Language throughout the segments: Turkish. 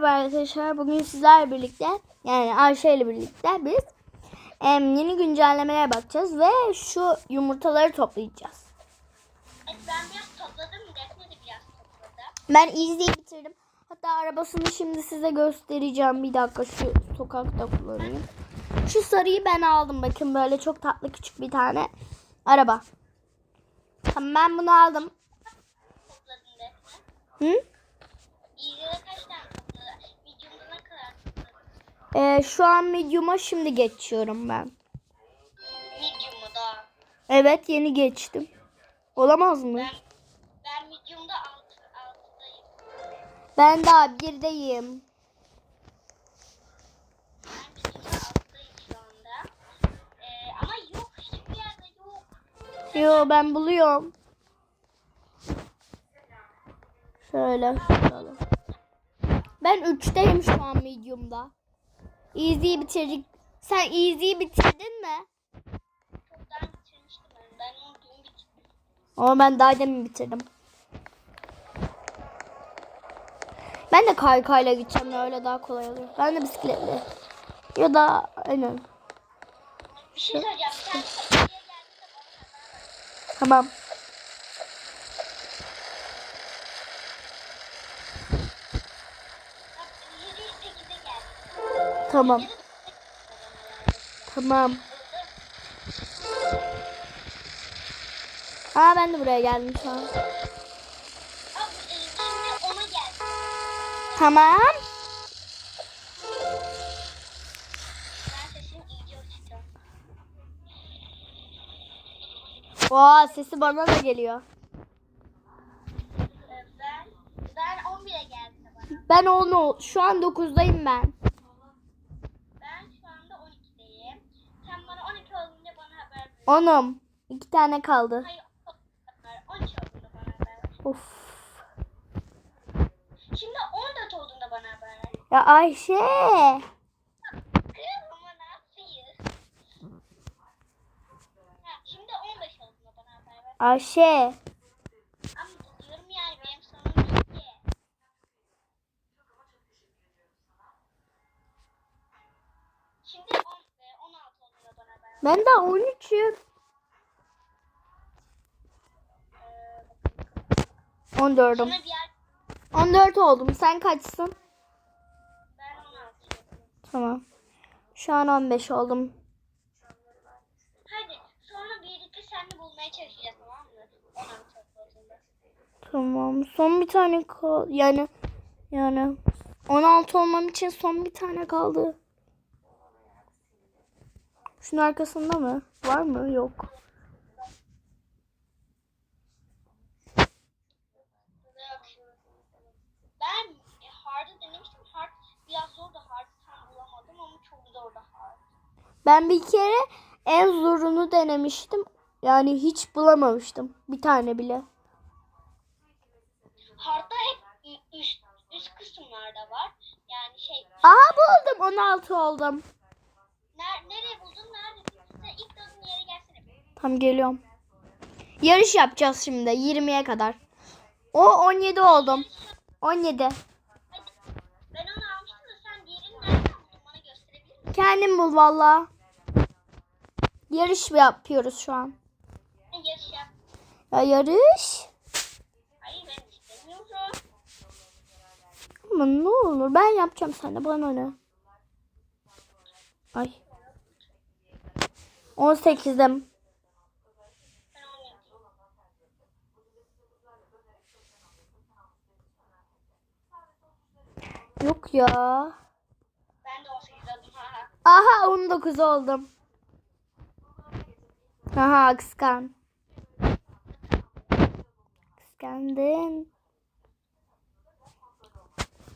Merhaba arkadaşlar. Bugün sizlerle birlikte yani Ayşe ile birlikte biz em, yeni güncellemelere bakacağız ve şu yumurtaları toplayacağız. Evet ben biraz topladım. Defne de biraz topladı. Ben Easy'yi bitirdim. Hatta arabasını şimdi size göstereceğim. Bir dakika şu sokakta kullanayım. Şu sarıyı ben aldım. Bakın böyle çok tatlı küçük bir tane araba. Tamam ben bunu aldım. Hı? İğride kaç tane topladı? Videomda ne kadar topladı? Ee, şu an medium'a şimdi geçiyorum ben. Medium'u da. Evet yeni geçtim. Olamaz mı? Ben, ben medium'da alt, altıdayım. Ben daha birdeyim. Ee. Yo ben buluyorum. Şöyle şöyle. Ben 3'teyim şu an medium'da. Easy'yi bitirdik. Sen Easy'yi bitirdin mi? Çoktan bitirmiştim ben. Ben onu dün bitirdim. Ama ben daha demin bitirdim. Ben de kaykayla gideceğim öyle daha kolay olur. Ben de bisikletle. Ya da aynen. Bir şey söyleyeceğim. Sen. Tamam. Tamam. Tamam. Aa ben de buraya geldim şu an. Tamam. Oha sesi bana da geliyor. Ben ben 11'e geldi bana. Ben onu şu an 9'dayım ben. Ben şu anda 12'deyim. Sen bana 12 olduğunda bana haber ver. Onum. İki tane kaldı. Hayır 13 olduğunda bana haber ver. Of. Şimdi 14 olduğunda bana haber ver. Ya Ayşe. Kız ama ne yapayım? Ha, şimdi 15 olduğunda bana haber ver. Ayşe. Ama diyorum yani benim sonum yok ki. Şimdi 10 ve 16 olduğunda bana haber ver. Ben de 13'üm. Ee, 14'üm. Sonra diğer 14 oldum. Sen kaçsın? ben 16 Tamam. Şu an 15 oldum. Hadi sonra birlikte seninle bulmaya çalışacağız tamam mı? 16 olduğunda. Tamam. Son bir tane kal yani yani 16 olmam için son bir tane kaldı. Şunun arkasında mı? Var mı? Yok. Ben e, Hard'ı denemiştim. Hard biraz zor da Hard'ı tam bulamadım ama çok zor da Hard. Ben bir kere en zorunu denemiştim. Yani hiç bulamamıştım. Bir tane bile. Hard'da hep üst, üst kısımlarda var. Yani şey Aha buldum. 16 oldum. Ner, nereye buldun? Neredesin? Sen ilk döndüğün yere gelsene. Tam geliyorum. Yarış yapacağız şimdi 20'ye kadar. O 17 oldum. 17. Hadi. Ben onu almıştım da sen diğerini nereden buldun? Bana gösterebilir misin? Kendim bul valla. Yarış yapıyoruz şu an. Yarış yap. Ya yarış. Hayır ben istemiyorum. Ama ne olur ben yapacağım sen de bana ne? Ay. 18'im. Ben 17. Yok ya. Ben de 18 oldum. Ha ha. Aha 19 oldum. Aha kıskan. Kıskandın.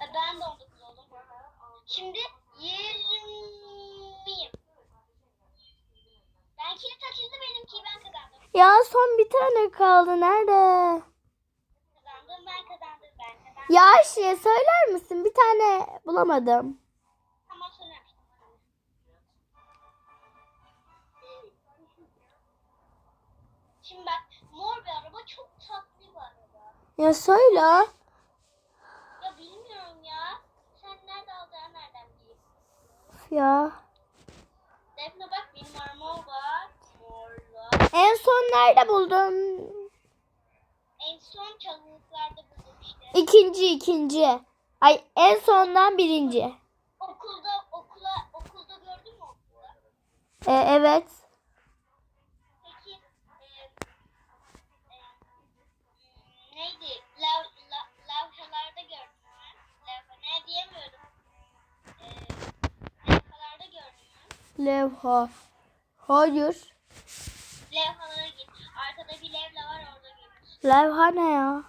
E, Ben de 19 oldum. Şimdi 20'yim. Benimkini taşıdı benimki ben kazandım. Ya son bir tane kaldı nerede? Kazandım ben kazandım ben kazandım. Ya Ayşe söyler misin? Bir tane bulamadım. Tamam söylemiştim. Şimdi bak mor bir araba çok tatlı bir araba. Ya söyle. Ya bilmiyorum ya. Sen ya. Var. Morla. En son nerede buldun? En son çalılıklarda buldum işte. İkinci ikinci. Ay en sondan birinci. Okulda okula okulda gördün mü okulda? E, evet. Peki e, e, neydi? Lav, la, lavhalarda gördün mü? Lavha ne diyemiyorum. E, lavhalarda gördün mü? Levha. Hayır. Levhalara git. Arkada bir levha var orada görürsün. Levha ne ya?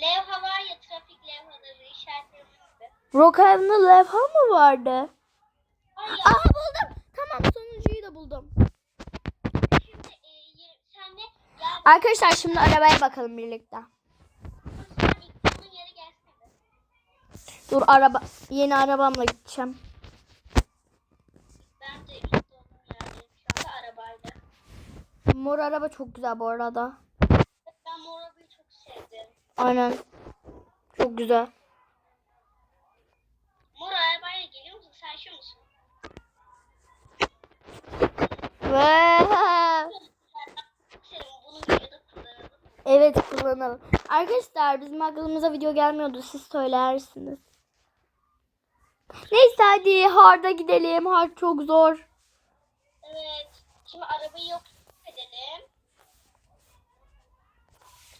Levha var ya trafik levhaları işaretleri gibi. Brookhaven'da levha mı vardı? Ay ya Aha buldum. Tamam sonuncuyu da buldum. şimdi e, gel. Arkadaşlar şimdi arabaya bakalım birlikte. Sen ilk bulduğun yere gelsene. Dur araba yeni arabamla gideceğim. Ben de ilk bulduğum yerdeyim şu anda arabayla. Mor araba çok güzel bu arada. Ben mor arabayı çok sevdim. Aynen. Çok güzel. Mor arabayla geliyor musun? Sen şu musun? Evet kullanalım. Arkadaşlar bizim aklımıza video gelmiyordu. Siz söylersiniz. Neyse hadi harda gidelim. Hard çok zor. Evet. Şimdi arabayı yok edelim.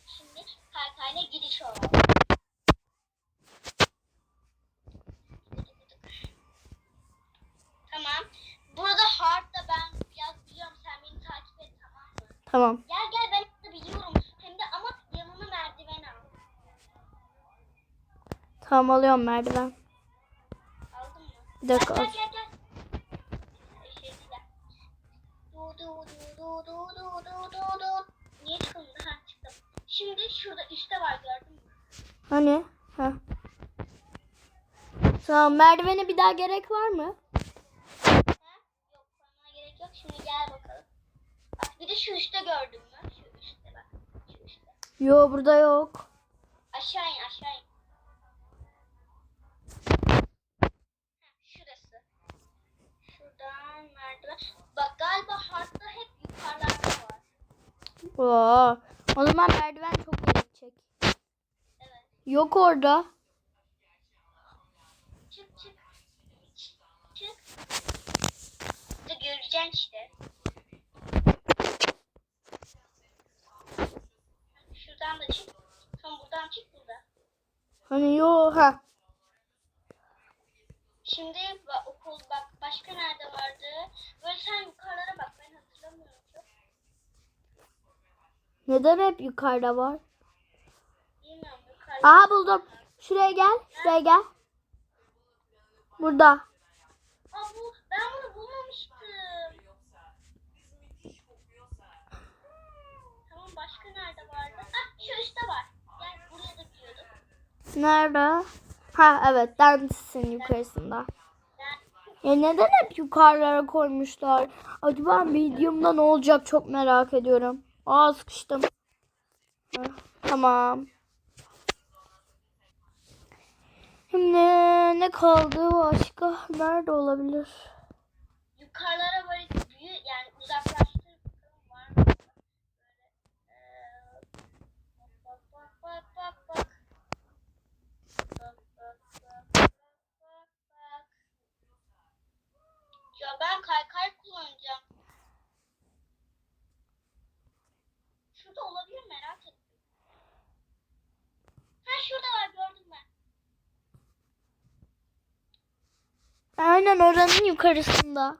Şimdi kaykayla gidiş olalım. Tamam. Burada hard'da ben biraz biliyorum. Sen beni takip et tamam mı? Tamam. Gel gel ben de biliyorum. Hem de ama yanına merdiven al. Tamam alıyorum merdiven. Aldın mı? Bir dakika. Gel. Tamam merdivene bir daha gerek var mı? Ha? Yok koymana gerek yok. Şimdi gel bakalım. Bak bir de şu üstte gördün mü? Şu üstte bak. Şu üstte. Yo burada yok. Aşağı in aşağı in. Şuradan merdiven. Bak galiba hardta hep yukarılarda var. Oo. O zaman merdiven çok gerekecek. Evet. Yok orada. Çık çık. Çık. Çık. Burada göreceksin işte. Şuradan da çık. Sonra buradan çık burada. Hani yo ha. Şimdi ba- okul bak başka nerede vardı? Böyle sen yukarılara bak ben hatırlamıyorum çok. Neden hep yukarıda var? Bilmiyorum yukarıda. Aha buldum. Şuraya gel. Şuraya gel. Burada. Aa bu ben bunu bulmamıştım. Tamam başka nerede vardı? Ah şu üstte var. Gel buraya da gidiyordum. Nerede? Ha evet Dantis'in yukarısında. Ya neden hep yukarılara koymuşlar? Acaba videomda ne olacak çok merak ediyorum. Aa sıkıştım. Heh, tamam. Şimdi ne kaldı başka? Nerede olabilir? yukarılara böyle büyü yani uzaklaştır bakalım var mı? Böyle eee, bak bak bak bak bak. Bak bak bak bak bak bak. Ya ben kaykay kullanacağım. Şurada olabilir merak ettim. Ha şurada var gördüm ben. Oranın yukarısında.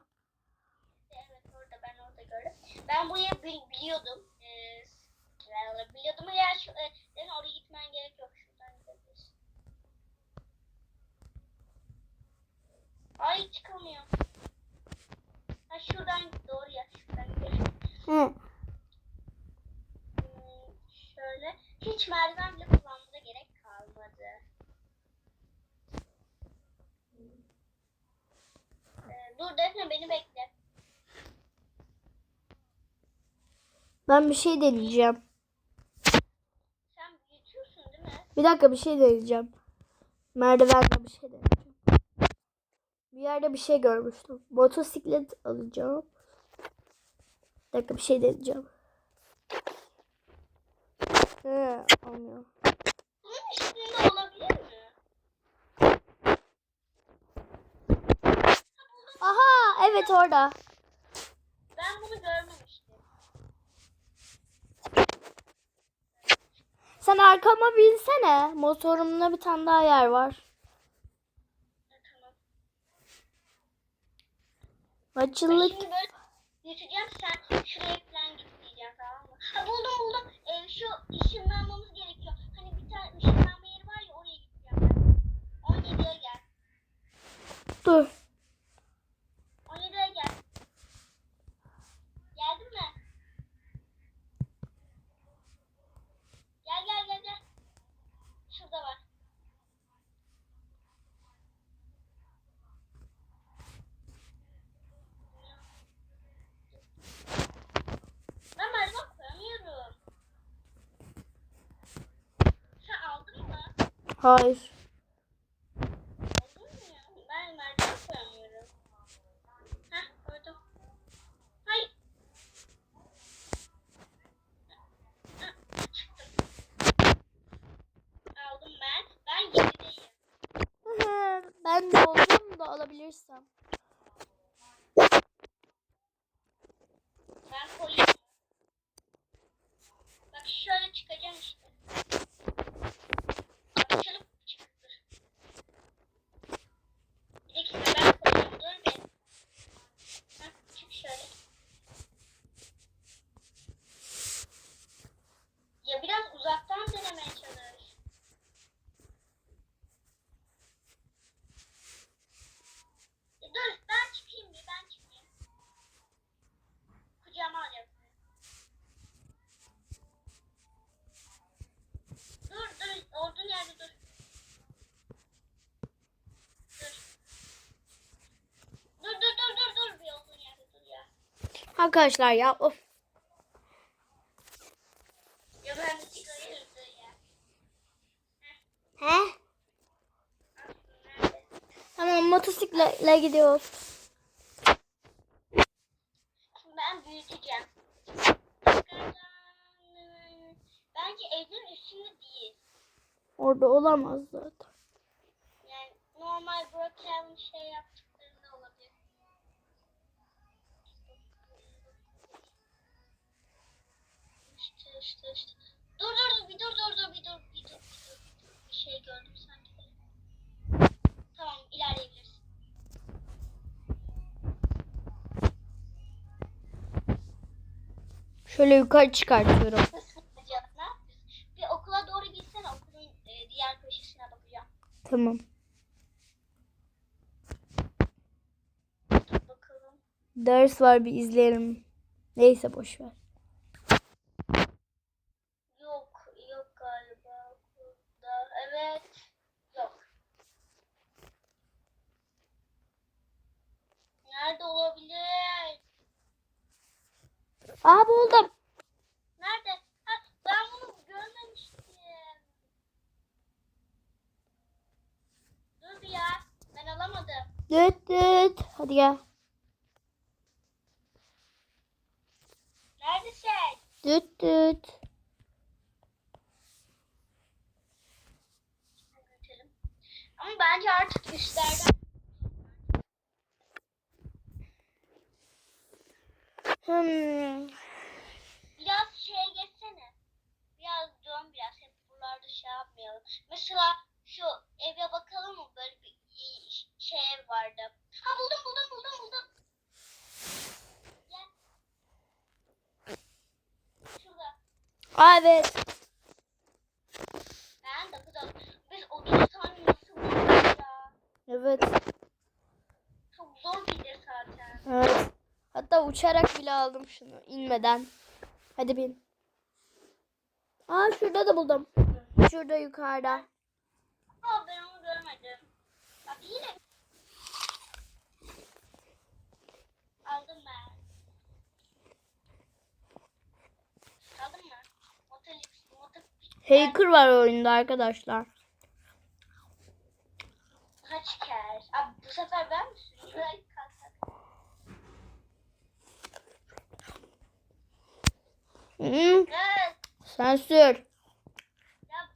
Evet orada ben orada gördüm. Ben burayı bil- biliyordum. Ee, biliyordum ya şu e, senin oraya gitmen gerek yok. Şuradan gidebilirsin. Ay çıkamıyorum. Ha şuradan doğru ya şuradan gidelim. Hı. Hmm, şöyle hiç merdiven bile kullanmada gerek kalmadı. Ee, dur Defne beni bekle. Ben bir şey deneyeceğim. Sen büyütüyorsun değil mi? Bir dakika bir şey deneyeceğim. Merdivenle bir şey deneyeceğim. Bir yerde bir şey görmüştüm. Motosiklet alacağım. Bir dakika bir şey deneyeceğim. He, olmuyor. Bunun üstünde olabilir mi? Aha evet orada. Ben bunu görmemiştim. Sen arkama binsene. Motorumda bir tane daha yer var. Açıldık. şimdi böyle yürüteceğim sen şuraya falan git diyeceğim tamam mı? Ha buldum buldum. Ee, şu ışınlanmamız gerekiyor. Hani bir tane ışınlanma yeri var ya oraya gideceğim ben. 17'ye gel. Dur. 17'ye gel. Geldin mi? Gel gel gel gel. Şurada var. Ben merdiven koyamıyorum. Sen aldın mı? Hayır. Ben merdiven koyamıyorum. Heh koydum. Hayır. Heh, Çıktım. Aldım ben. Ben gerideyim. Hı, ben de oldum da alabilirsem. Ben koyayım. Bak şöyle çıkacağım işte. Bak şöyle çıktır. Bir dakika ben koyayım. Dur bir. Heh, çık şöyle. Ya biraz uzaktan denemeye çalış. Ya dur ben çıkayım bir ben çıkayım. Kucağıma alacağım. Dur dur olduğun yerde dur. Dur. Dur dur dur dur dur bir olduğun yerde dur ya. Arkadaşlar ya of. Ya ben ya. He? Tamam motosikletle gidiyoruz. Ben büyüteceğim. Bence evin üstünde değil. Orada olamaz zaten. Yani normal Brookhaven şey yaptıklarında İşte işte. Dur dur dur bir dur dur dur bir dur bir dur bir dur. Bir, şey gördüm sanki de. Tamam ilerleyebilirsin. Şöyle yukarı çıkartıyorum. Bir okula doğru gitsene okulun e, diğer köşesine bakacağım. Tamam. Bakalım. Ders var bir izleyelim. Neyse boş ver. Yok, yok galiba burada. Evet, yok. Nerede olabilir? Aa buldum. Nerede? Ha, ben bunu görmemiştim. Dur bir ya, ben alamadım. Düt düt. Hadi gel. Neredesin? Düt düt. Büyütelim. Ama bence artık üstlerden Hmm. biraz şeye geçsene. Biraz dön biraz. Hep buralarda şey yapmayalım. Mesela şu eve bakalım mı? Böyle bir iyi şey ev vardı. Ha buldum buldum buldum buldum. Gel. Şurada. Aa, evet. Ben de bu da. Biz 30 tane nasıl ya? Evet. Çok zor gelir zaten. Evet. Hatta uçarak bile aldım şunu inmeden. Hadi bin. Aa şurada da buldum. Şurada yukarıda. Aa ben onu görmedim. Bak yine. Aldım ben. Aldın mı? Motelix, motel... Hacker var oyunda arkadaşlar. kaç kez? Abi bu sefer ben mi kalk. Hı, Evet. sen sür. Ya.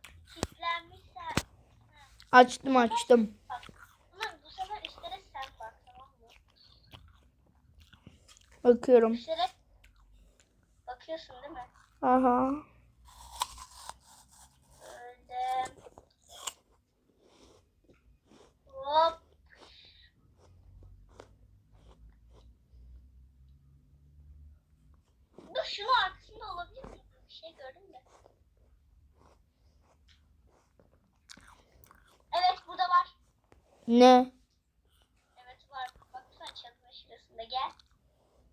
Açtım açtım. Ama bu sefer üstlere sen bak tamam mı? Bakıyorum. Üstlere bakıyorsun değil mi? Aha. Öyle. Hop. Dur şunu arkasında olabilir mi? Bir şey gördüm de. Evet burada var. Ne? Evet var. Baksana çatma şurasında gel.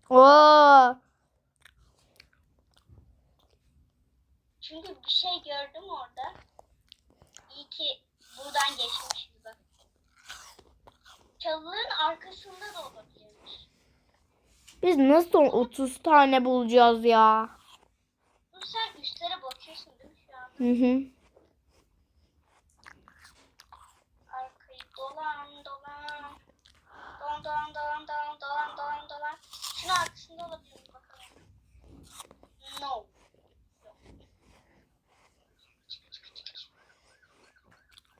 Oo. Çünkü bir şey gördüm orada. İyi ki buradan geçmişiz bak. Çalının arkasında da olabilirmiş. Biz nasıl 30 tane bulacağız ya? Sen üstlere bakıyorsun değil mi şu an? Hı hı. Arkayı dolan dolan. Dolan dolan dolan dolan dolan dolan dolan. Şunun arkasında olabilir mi bakalım? No.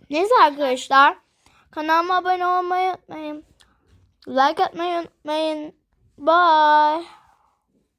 Neyse arkadaşlar. Kanalıma abone olmayı unutmayın. Like atmayı unutmayın. Bye.